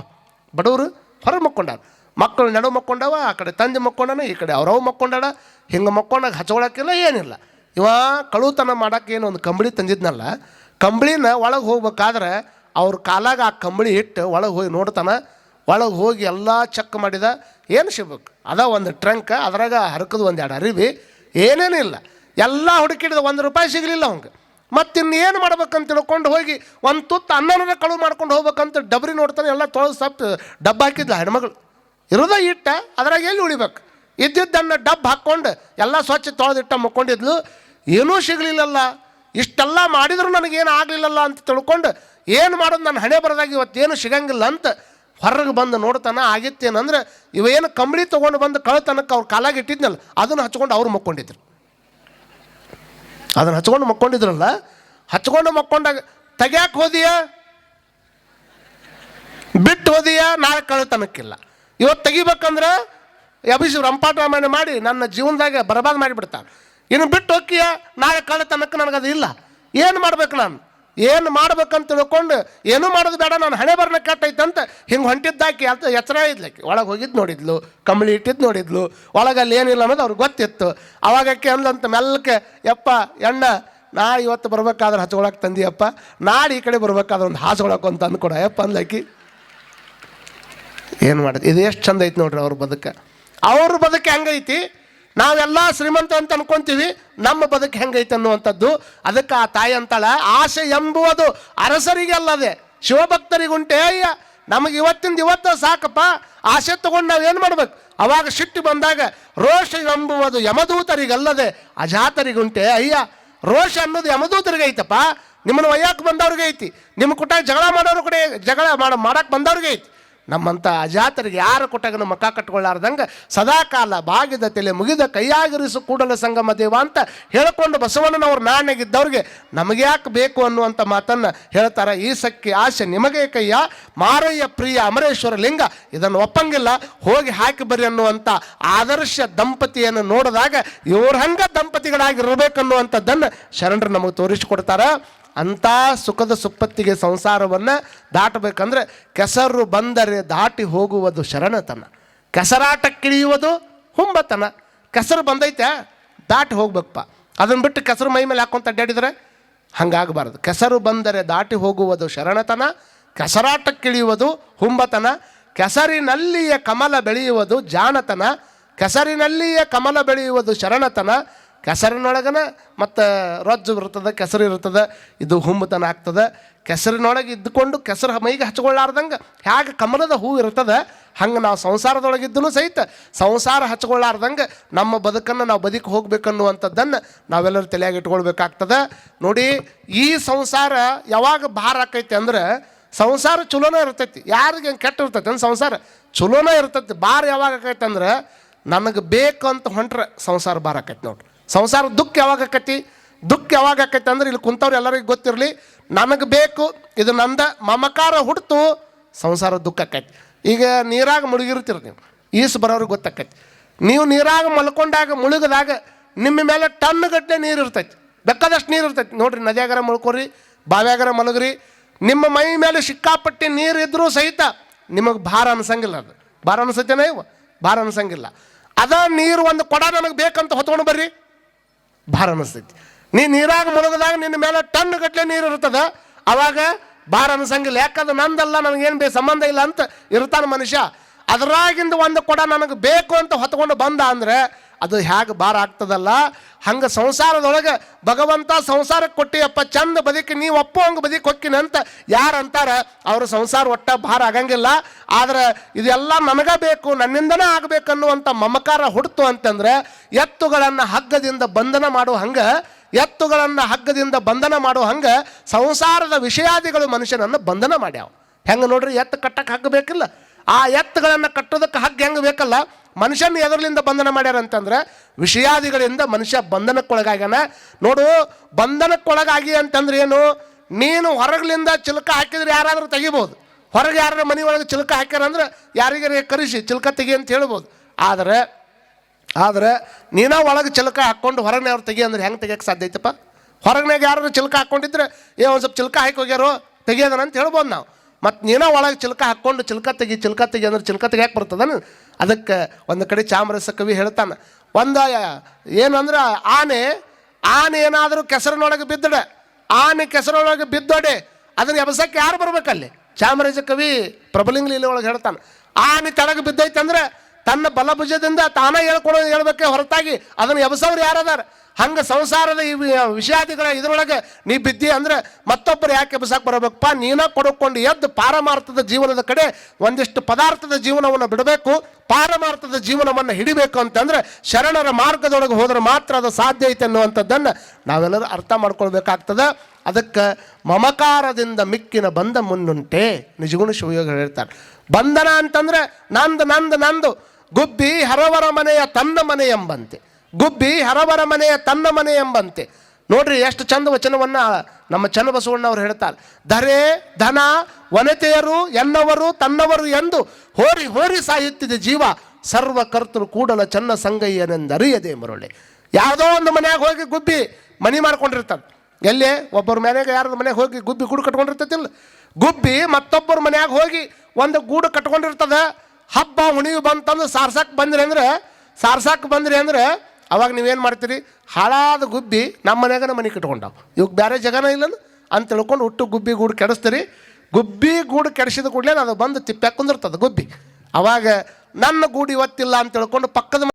ಬಡವರು ಹೊರ ಮಕ್ಕೊಂಡಾರ. ಮಕ್ಕಳು ನಡು ಮಕ್ಕೊಂಡವ, ಆ ಕಡೆ ತಂದೆ ಮಕ್ಕೊಂಡನ, ಈ ಕಡೆ ಅವ್ರವ್ ಮಕ್ಕೊಂಡಾಡ ಹಿಂಗೆ ಮಕ್ಕೊಂಡಾಗ ಹಚ್ಕೊಳಕ್ಕಿಲ್ಲ ಏನಿಲ್ಲ. ಇವ ಕಳುತನ ಮಾಡಕ್ಕೆ ಏನು ಒಂದು ಕಂಬಳಿ ತಂದಿದ್ನಲ್ಲ, ಕಂಬಳಿನ ಒಳಗೆ ಹೋಗ್ಬೇಕಾದ್ರೆ ಅವ್ರ ಕಾಲಾಗ ಆ ಕಂಬಳಿ ಇಟ್ಟು ಒಳಗೆ ಹೋಗಿ ನೋಡ್ತಾನ. ಒಳಗೆ ಹೋಗಿ ಎಲ್ಲ ಚೆಕ್ ಮಾಡಿದ, ಏನು ಸಿಗ್ಬೇಕು? ಅದ ಒಂದು ಟ್ರಂಕ್, ಅದ್ರಾಗ ಹರಕದ ಒಂದು ಎರಡು ಅರಿವಿ ಏನೇನಿಲ್ಲ ಎಲ್ಲ ಹುಡುಕಿಡಿದ ಒಂದು ರೂಪಾಯಿ ಸಿಗಲಿಲ್ಲ ಅವಂಗೆ ಮತ್ತು ಇನ್ನೇನು ಮಾಡ್ಬೇಕಂತ ತಿಳ್ಕೊಂಡು ಹೋಗಿ ಒಂದು ತುತ್ತು ಅನ್ನನ ಕಳುವು ಮಾಡ್ಕೊಂಡು ಹೋಗ್ಬೇಕಂತ ಡಬ್ರಿ ನೋಡ್ತಾನೆ, ಎಲ್ಲ ತೊಳೆದು ಸಪ್ ಡಬ್ಬ ಹಾಕಿದ್ಲ ಹೆಣ್ಮಗಳು. ಇರೋದ ಇಟ್ಟ, ಅದ್ರಾಗ ಎಲ್ಲಿ ಉಳಿಬೇಕು? ಇದ್ದಿದ್ದನ್ನು ಡಬ್ಬ ಹಾಕ್ಕೊಂಡು ಎಲ್ಲ ಸ್ವಚ್ಛ ತೊಳೆದಿಟ್ಟ ಮುಕ್ಕೊಂಡಿದ್ಲು. ಏನೂ ಸಿಗಲಿಲ್ಲಲ್ಲ. ಇಷ್ಟೆಲ್ಲ ಮಾಡಿದ್ರು ನನಗೇನು ಆಗಲಿಲ್ಲಲ್ಲ ಅಂತ ತಿಳ್ಕೊಂಡು ಏನು ಮಾಡೋದು ನನ್ನ ಹಣೆ ಬರದಾಗ ಇವತ್ತೇನು ಸಿಗಂಗಿಲ್ಲ ಅಂತ ಹೊರಗೆ ಬಂದು ನೋಡ್ತಾನ ಆಗಿತ್ತೇನಂದ್ರೆ, ಇವೇನು ಕಂಬಳಿ ತೊಗೊಂಡು ಬಂದು ಕಳ್ತನಕ್ಕೆ ಅವ್ರ ಕಾಲಾಗಿ ಇಟ್ಟಿದ್ನಲ್ಲ, ಅದನ್ನು ಹಚ್ಕೊಂಡು ಅವ್ರು ಮಕ್ಕೊಂಡಿದ್ರು. ಅದನ್ನು ಹಚ್ಕೊಂಡು ಮಕ್ಕೊಂಡಿದ್ರಲ್ಲ, ಹಚ್ಕೊಂಡು ಮಕ್ಕೊಂಡಾಗ ತೆಗ್ಯಾಕೆ ಹೋದಿಯ? ಬಿಟ್ಟು ಹೋದಿಯ? ನಾಳೆ ಕಳ್ತನಕ್ಕಿಲ್ಲ ಇವತ್ತು ತೆಗಿಬೇಕಂದ್ರೆ ಅಭಿಷ್ ರಂಪಾಟ ಮಾಡಿ ನನ್ನ ಜೀವನದಾಗೆ ಬರಬಾದ್ ಮಾಡಿಬಿಡ್ತಾನೆ ಇನ್ನು ಬಿಟ್ಟು ಹೋಗ್ತೀಯ? ನಾಳೆ ಕಳ್ಳತನಕ್ಕೆ ನನಗದು ಇಲ್ಲ. ಏನು ಮಾಡ್ಬೇಕು ನಾನು? ಏನು ಮಾಡ್ಬೇಕಂತ ತಿಳ್ಕೊಂಡು ಏನು ಮಾಡೋದು ಬೇಡ, ನಾನು ಹಣೆ ಬರ್ನ ಕೆಟ್ಟೈತಂತ ಹಿಂಗೆ ಹೊಂಟಿದ್ದಾಕಿ ಅಂತ ಎಚ್ಚರ ಇದ್ಲಕ್ಕೆ. ಒಳಗೆ ಹೋಗಿದ್ದು ನೋಡಿದ್ಲು ಕಂಬಳಿ ಇಟ್ಟಿದ್ದು ನೋಡಿದ್ಲು ಒಳಗಲ್ಲಿ ಏನಿಲ್ಲ ಅನ್ನೋದು ಅವ್ರಿಗೆ ಗೊತ್ತಿತ್ತು. ಅವಾಗಕ್ಕೆ ಅಂದಂತ ಮೆಲ್ಲಕ್ಕೆ, ಯಪ್ಪ, ಎಣ್ಣ, ನಾ ಇವತ್ತು ಬರ್ಬೇಕಾದ್ರೆ ಹಚ್ಕೊಳಕ್ಕೆ ತಂದಿಯಪ್ಪ, ನಾಳೆ ಈ ಕಡೆ ಬರ್ಬೇಕಾದ್ರೆ ಒಂದು ಹಾಸ್ಕೊಳಕ್ಕೆ ಅಂತ ಅಂದ್ಕೊಡ, ಯಪ್ಪ ಅಂದ್ಲಾಕಿ. ಏನು ಮಾಡೋದು? ಇದು ಎಷ್ಟು ಚಂದ ಐತಿ ನೋಡ್ರಿ ಅವ್ರ ಬದುಕ. ಅವ್ರ ಬದುಕ ಹೆಂಗೈತಿ? ನಾವೆಲ್ಲ ಶ್ರೀಮಂತ ಅಂತ ಅನ್ಕೊಂತೀವಿ. ನಮ್ಮ ಬದುಕು ಹೆಂಗೈತೆ ಅನ್ನುವಂಥದ್ದು. ಅದಕ್ಕೆ ಆ ತಾಯಿ ಅಂತಾಳ, ಆಸೆ ಎಂಬುವುದು ಅರಸರಿಗೆ ಅಲ್ಲದೆ ಶಿವಭಕ್ತರಿಗುಂಟೆ ಅಯ್ಯ. ನಮಗೆ ಇವತ್ತಿಂದ ಇವತ್ತ ಸಾಕಪ್ಪ. ಆಸೆ ತಗೊಂಡು ನಾವೇನು ಮಾಡ್ಬೇಕು? ಅವಾಗ ಸಿಟ್ಟು ಬಂದಾಗ, ರೋಷ ಎಂಬುವುದು ಯಮದೂತರಿಗಲ್ಲದೆ ಅಜಾತರಿಗುಂಟೆ ಅಯ್ಯ. ರೋಷ ಅನ್ನೋದು ಯಮದೂತರಿಗೆ ಐತಪ್ಪ ನಿಮ್ಮನ್ನು ಒಯ್ಯಕ್ಕೆ ಬಂದವ್ರಿಗೆ ಐತಿ ನಿಮ್ಮ ಕುಟ ಜಗಳ ಮಾಡೋರು ಕೂಡ ಜಗಳ ಮಾಡೋ ಮಾಡಕ್ಕೆ ಬಂದವ್ರಿಗೆ ಐತಿ ನಮ್ಮಂಥ ಅಜಾತರಿಗೆ ಯಾರ ಕೊಟ್ಟಾಗನು ಮಕ್ಕ ಕಟ್ಕೊಳ್ಳಾರ್ದಂಗೆ ಸದಾಕಾಲ ಬಾಗಿದ ತಲೆ ಮುಗಿದ ಕೈಯಾಗಿರಿಸು ಕೂಡಲ ಸಂಗಮ ದೇವ ಅಂತ ಹೇಳ್ಕೊಂಡು ಬಸವಣ್ಣನವರು ನಾಣ್ಯಗಿದ್ದವ್ರಿಗೆ ನಮಗೆ ಯಾಕೆ ಬೇಕು ಅನ್ನುವಂಥ ಮಾತನ್ನು ಹೇಳ್ತಾರೆ. ಈ ಸಕ್ಕಿ ಆಸೆ ನಿಮಗೆ ಕೈಯ ಮಾರಯ್ಯ ಪ್ರಿಯ ಅಮರೇಶ್ವರ ಲಿಂಗ, ಇದನ್ನು ಒಪ್ಪಂಗಿಲ್ಲ. ಹೋಗಿ ಹಾಕಿ ಬರ್ರಿ ಅನ್ನುವಂಥ ಆದರ್ಶ ದಂಪತಿಯನ್ನು ನೋಡಿದಾಗ ಇವ್ರ ಹಂಗ ದಂಪತಿಗಳಾಗಿರಬೇಕನ್ನುವಂಥದ್ದನ್ನು ಶರಣರು ನಮಗೆ ತೋರಿಸಿಕೊಡ್ತಾರೆ. ಅಂಥ ಸುಖದ ಸುಪ್ಪತ್ತಿಗೆ ಸಂಸಾರವನ್ನು ದಾಟಬೇಕಂದ್ರೆ ಕೆಸರು ಬಂದರೆ ದಾಟಿ ಹೋಗುವುದು ಶರಣತನ. ಕೆಸರಾಟಕ್ಕಿಳಿಯುವುದು ಹುಂಬತನ. ಕೆಸರು ಬಂದೈತೆ, ದಾಟಿ ಹೋಗ್ಬೇಕಪ್ಪ. ಅದನ್ನು ಬಿಟ್ಟು ಕೆಸರು ಮೈ ಮೇಲೆ ಹಾಕೊಂತ ಅಡ್ಡಾಡಿದರೆ ಹಂಗಾಗಬಾರ್ದು. ಕೆಸರು ಬಂದರೆ ದಾಟಿ ಹೋಗುವುದು ಶರಣತನ, ಕೆಸರಾಟಕ್ಕಿಳಿಯುವುದು ಹುಂಬತನ, ಕೆಸರಿನಲ್ಲಿಯ ಕಮಲ ಬೆಳೆಯುವುದು ಜಾಣತನ, ಕೆಸರಿನಲ್ಲಿಯ ಕಮಲ ಬೆಳೆಯುವುದು ಶರಣತನ ಕೆಸರಿನೊಳಗನ ಮತ್ತು ರೊಜ್ಜು ಇರ್ತದೆ ಕೆಸರು ಇರ್ತದೆ, ಇದು ಹುಂಬತನ ಆಗ್ತದೆ. ಕೆಸರಿನೊಳಗೆ ಇದ್ದುಕೊಂಡು ಕೆಸರು ಮೈಗೆ ಹಚ್ಕೊಳ್ಳಾರ್ದಂಗೆ ಹೇಗೆ ಕಮಲದ ಹೂ ಇರ್ತದೆ, ಹಂಗೆ ನಾವು ಸಂಸಾರದೊಳಗಿದ್ದೂ ಸಹಿತ ಸಂಸಾರ ಹಚ್ಕೊಳ್ಳಾರ್ದಂಗೆ ನಮ್ಮ ಬದುಕನ್ನು ನಾವು ಬದುಕು ಹೋಗ್ಬೇಕನ್ನುವಂಥದ್ದನ್ನು ನಾವೆಲ್ಲರೂ ತಲೆಯಾಗಿ ಇಟ್ಕೊಳ್ಬೇಕಾಗ್ತದೆ. ನೋಡಿ, ಈ ಸಂಸಾರ ಯಾವಾಗ ಭಾರ ಆಕೈತಿ ಅಂದ್ರೆ ಸಂಸಾರ ಚಲೋನೇ ಇರ್ತೈತಿ. ಯಾರಿಗೆ ಕೆಟ್ಟ ಇರ್ತೈತಿ ಅಂದ್ರೆ ಸಂಸಾರ ಚಲೋನೇ ಇರ್ತೈತಿ. ಭಾರ ಯಾವಾಗ ಆಕೈತೆ ಅಂದ್ರೆ, ನನಗೆ ಬೇಕು ಅಂತ ಹೊಂಟ್ರೆ ಸಂಸಾರ ಭಾರ ಆಕೈತಿ ನೋಡ್ರಿ. ಸಂಸಾರ ದುಃಖ ಯಾವಾಗ ಆಕತಿ? ದುಃಖ ಯಾವಾಗ ಆಕೈತಿ ಅಂದ್ರೆ ಇಲ್ಲಿ ಕುಂತವ್ರು ಎಲ್ಲರಿಗೂ ಗೊತ್ತಿರಲಿ, ನನಗೆ ಬೇಕು, ಇದು ನಂದ, ಮಮಕಾರ ಹುಡ್ತು ಸಂಸಾರ ದುಃಖ ಆಕೈತಿ. ಈಗ ನೀರಾಗ ಮುಳುಗಿರ್ತೀರಿ ನೀವು, ಈಸು ಬರೋರಿಗೆ ಗೊತ್ತಾಕೈತಿ. ನೀವು ನೀರಾಗ ಮಲ್ಕೊಂಡಾಗ, ಮುಳುಗದಾಗ ನಿಮ್ಮ ಮೇಲೆ ಟನ್ ಗಟ್ಟಲೆ ನೀರು ಇರ್ತೈತಿ. ಬೇಕಾದಷ್ಟು ನೀರು ಇರ್ತೈತಿ. ನೋಡ್ರಿ, ನದಿಯಾಗಾರ ಮುಳ್ಕೊರಿ, ಬಾವ್ಯಾಗಾರ ಮಲಗ್ರಿ, ನಿಮ್ಮ ಮೈ ಮೇಲೆ ಸಿಕ್ಕಾಪಟ್ಟಿ ನೀರು ಇದ್ದರೂ ಸಹಿತ ನಿಮಗೆ ಭಾರ ಅನ್ಸಂಗಿಲ್ಲ ಅದು. ಭಾರ ಅನ್ಸತ್ತೇನ ಇವ? ಭಾರ ಅನ್ಸಂಗಿಲ್ಲ. ಅದ ನೀರು ಒಂದು ಕೊಡ ನನಗೆ ಬೇಕಂತ ಹೊತ್ಕೊಂಡು ಬರ್ರಿ. ಭಾರ ಅನಿಸ್ತೈತಿ. ನೀ ನೀರಾಗ ಮುಳುಗದಾಗ ನಿನ್ನ ಮೇಲೆ ಟನ್ ಗಟ್ಟಲೆ ನೀರು ಇರ್ತದೆ ಅವಾಗ ಭಾರ ಅನ್ಸಂಗಿಲ್ಲ. ಯಾಕಂದ್ರೆ ನಂದಲ್ಲ, ನನಗೇನು ಬೇ ಸಂಬಂಧ ಇಲ್ಲ ಅಂತ ಇರ್ತಾನೆ ಮನುಷ್ಯ. ಅದರಾಗಿಂದ ಒಂದು ಕೊಡ ನನಗೆ ಬೇಕು ಅಂತ ಹೊತ್ಕೊಂಡು ಬಂದ ಅಂದ್ರೆ ಅದು ಹೇಗೆ ಭಾರ ಆಗ್ತದಲ್ಲ? ಹಂಗೆ ಸಂಸಾರದೊಳಗೆ ಭಗವಂತ ಸಂಸಾರಕ್ಕೆ ಕೊಟ್ಟಿಯಪ್ಪ, ಚಂದ ಬದುಕಿ, ನೀವು ಒಪ್ಪೋ ಹಂಗೆ ಬದುಕಿ ಹೊಕ್ಕಿನ ಅಂತ ಯಾರು ಅಂತಾರ? ಅವರು ಸಂಸಾರ ಒಟ್ಟ ಭಾರ ಆಗಂಗಿಲ್ಲ. ಆದರೆ ಇದೆಲ್ಲ ನನಗೆ ಬೇಕು, ನನ್ನಿಂದನೇ ಆಗಬೇಕನ್ನುವಂಥ ಮಮಕಾರ ಹುಡ್ತು ಅಂತಂದ್ರೆ, ಎತ್ತುಗಳನ್ನು ಹಗ್ಗದಿಂದ ಬಂಧನ ಮಾಡೋ ಹಂಗೆ, ಎತ್ತುಗಳನ್ನು ಹಗ್ಗದಿಂದ ಬಂಧನ ಮಾಡೋ ಹಂಗೆ ಸಂಸಾರದ ವಿಷಯಾದಿಗಳು ಮನುಷ್ಯನನ್ನು ಬಂಧನ ಮಾಡ್ಯಾವ. ಹೆಂಗೆ ನೋಡ್ರಿ, ಎತ್ತು ಕಟ್ಟಕ್ಕೆ ಹಗ್ಗ ಬೇಕಿಲ್ಲ ಆ ಎತ್ತುಗಳನ್ನು ಕಟ್ಟೋದಕ್ಕೆ ಹಗ್ಗ ಹೆಂಗೆ ಬೇಕಲ್ಲ? ಮನುಷ್ಯನ ಎದರ್ಲಿಂದ ಬಂಧನ ಮಾಡ್ಯಾರ ಅಂತಂದ್ರೆ ವಿಷಯಾದಿಗಳಿಂದ ಮನುಷ್ಯ ಬಂಧನಕ್ಕೊಳಗಾಗ್ಯಾನ. ನೋಡು, ಬಂಧನಕ್ಕೊಳಗಾಗಿ ಅಂತಂದ್ರೆ ಏನು? ನೀನು ಹೊರಗಲಿಂದ ಚಿಲ್ಕ ಹಾಕಿದ್ರೆ ಯಾರಾದರೂ ತೆಗಿಬೋದು. ಹೊರಗೆ ಯಾರ ಮನೆ ಒಳಗೆ ಚಿಲ್ಕ ಹಾಕ್ಯಾರ ಅಂದ್ರೆ ಯಾರಿಗಾರ ಕರೆಸಿ, ಚಿಲ್ಕ ತೆಗಿ ಅಂತ ಹೇಳ್ಬೋದು. ಆದರೆ ಆದರೆ ನೀನ ಒಳಗೆ ಚಿಲ್ಕ ಹಾಕ್ಕೊಂಡು ಹೊರಗನೆ ಅವ್ರು ತೆಗಿ ಅಂದ್ರೆ ಹೆಂಗೆ ತೆಗಿಯಕ್ಕೆ ಸಾಧ್ಯ ಐತಪ್ಪ? ಹೊರಗ್ನಾಗ ಯಾರು ಚಿಲ್ಕ ಹಾಕ್ಕೊಂಡಿದ್ರೆ, ಏ, ಒಂದು ಸ್ವಲ್ಪ ಚಿಲ್ಕ ಹಾಕಿ ಹೋಗ್ಯಾರೋ, ತೆಗಿಯೋದನ ಅಂತ ಹೇಳ್ಬೋದು ನಾವು. ಮತ್ತು ನೀನ ಒಳಗೆ ಚಿಲ್ಕ ಹಾಕ್ಕೊಂಡು ಚಿಲ್ಕ ತೆಗಿ ಚಿಲ್ಕ ತೆಗಿ ಅಂದ್ರೆ ಚಿಲ್ಕ ತೆಗಿಯಕ್ಕೆ ಬರ್ತದನ ಅದಕ್ಕೆ ಒಂದು ಕಡೆ ಚಾಮರಸ ಕವಿ ಹೇಳ್ತಾನೆ, ಒಂದು ಏನಂದ್ರೆ ಆನೆ ಆನೆ ಏನಾದರೂ ಕೆಸರಿನೊಳಗೆ ಬಿದ್ದಡೆ, ಆನೆ ಕೆಸರೊಳಗೆ ಬಿದ್ದೋಡೆ, ಅದನ್ನು ಎಬಸಕ್ಕೆ ಯಾರು ಬರ್ಬೇಕಲ್ಲಿ? ಚಾಮರಾಜ ಕವಿ ಪ್ರಬಲಿಂಗ ಲೀಲೆ ಒಳಗೆ ಹೇಳ್ತಾನೆ, ಆನೆ ತಳಗೆ ಬಿದ್ದೈತೆ ಅಂದ್ರೆ ತನ್ನ ಬಲಭುಜದಿಂದ ತಾನೇ ಹೇಳ್ಕೊಡೋದು ಹೇಳ್ಬೇಕೆ ಹೊರತಾಗಿ ಅದನ್ನು ಎಬಸವ್ರು ಯಾರದಾರ? ಹಂಗೆ ಸಂಸಾರದ ಈ ವಿಷಯಾದಿಗಳ ಇದ್ರೊಳಗೆ ನೀ ಬಿದ್ದಿ ಅಂದ್ರೆ ಮತ್ತೊಬ್ಬರು ಯಾಕೆ ಎಬಸಕ್ಕೆ ಬರಬೇಕಪ್ಪ? ನೀನ ಕೊಡುಕೊಂಡು ಎದ್ದು ಪಾರಮಾರ್ಥದ ಜೀವನದ ಕಡೆ ಒಂದಿಷ್ಟು ಪದಾರ್ಥದ ಜೀವನವನ್ನು ಬಿಡಬೇಕು. ಪಾರಮಾರ್ಥದ ಜೀವನವನ್ನು ಹಿಡಿಬೇಕು ಅಂತಂದ್ರೆ ಶರಣರ ಮಾರ್ಗದೊಳಗೆ ಹೋದ್ರೆ ಮಾತ್ರ ಅದು ಸಾಧ್ಯ ಐತೆ ಅನ್ನುವಂಥದ್ದನ್ನು ನಾವೆಲ್ಲರೂ ಅರ್ಥ ಮಾಡ್ಕೊಳ್ಬೇಕಾಗ್ತದೆ. ಅದಕ್ಕೆ ಮಮಕಾರದಿಂದ ಮಿಕ್ಕಿನ ಬಂದ ಮುನ್ನುಂಟೆ ನಿಜಗುಣ ಶಿವಯೋಗ ಹೇಳ್ತಾರೆ ಬಂಧನ ಅಂತಂದ್ರೆ ನಂದು ನಂದು ನಂದು. ಗುಬ್ಬಿ ಹರವರ ಮನೆಯ ತನ್ನ ಮನೆ ಎಂಬಂತೆ. ಗುಬ್ಬಿ ಹರವರ ಮನೆಯ ತನ್ನ ಮನೆ ಎಂಬಂತೆ. ನೋಡ್ರಿ ಎಷ್ಟು ಚಂದ ವಚನವನ್ನ ನಮ್ಮ ಚನ್ನಬಸವಣ್ಣ ಅವರು ಹೇಳ್ತಾರೆ. ಧರೆ, ಧನ, ವನತೆಯರು, ಎನ್ನವರು, ತನ್ನವರು ಎಂದು ಹೋರಿ ಹೋರಿ ಸಾಯುತ್ತಿದೆ ಜೀವ. ಸರ್ವ ಕರ್ತರು ಕೂಡಲ ಚನ್ನ ಸಂಗಯ್ಯನೆಂದರಿಯದೆ ಮರುಳೆ. ಯಾವುದೋ ಒಂದು ಮನೆಯಾಗ ಹೋಗಿ ಗುಬ್ಬಿ ಮನಿ ಮಾಡ್ಕೊಂಡಿರ್ತಾನೆ. ಎಲ್ಲಿ? ಒಬ್ಬರ ಮನೆಯಾಗ ಯಾರದ ಮನೆಗೆ ಹೋಗಿ ಗುಬ್ಬಿ ಗೂಡು ಕಟ್ಕೊಂಡಿರ್ತೈತಿಲ್ಲ. ಗುಬ್ಬಿ ಮತ್ತೊಬ್ಬರ ಮನೆಯಾಗ ಹೋಗಿ ಒಂದು ಗೂಡು ಕಟ್ಕೊಂಡಿರ್ತದ. ಹಬ್ಬ ಹುಣಿವು ಬಂತಂದು ಸಾರ್ಸಕ್ಕೆ ಬಂದ್ರಿ ಅಂದ್ರೆ ಸಾರ್ಸಕ್ಕೆ ಬಂದ್ರಿ ಅಂದ್ರೆ, ಅವಾಗ ನೀವೇನು ಮಾಡ್ತೀರಿ? ಹಾಳಾದ ಗುಬ್ಬಿ ನಮ್ಮ ಮನೆಯಾಗ ಮನೆ ಕಟ್ಕೊಂಡಾವ ಇವಾಗ ಬೇರೆ ಜಗನ ಇಲ್ಲ ಅಂತ ತಿಳ್ಕೊಂಡು ಹುಟ್ಟು ಗುಬ್ಬಿ ಗೂಡು ಕೆಡಿಸ್ತೀರಿ. ಗುಬ್ಬಿ ಗೂಡು ಕೆಡಿಸಿದ ಕೂಡಲೇ ಅದು ಬಂದು ತಿಪ್ಪೆ ಕುಂದಿರ್ತದೆ ಗುಬ್ಬಿ. ಅವಾಗ ನನ್ನ ಗೂಡು ಇವತ್ತಿಲ್ಲ ಅಂತ ತಿಳ್ಕೊಂಡು ಪಕ್ಕದ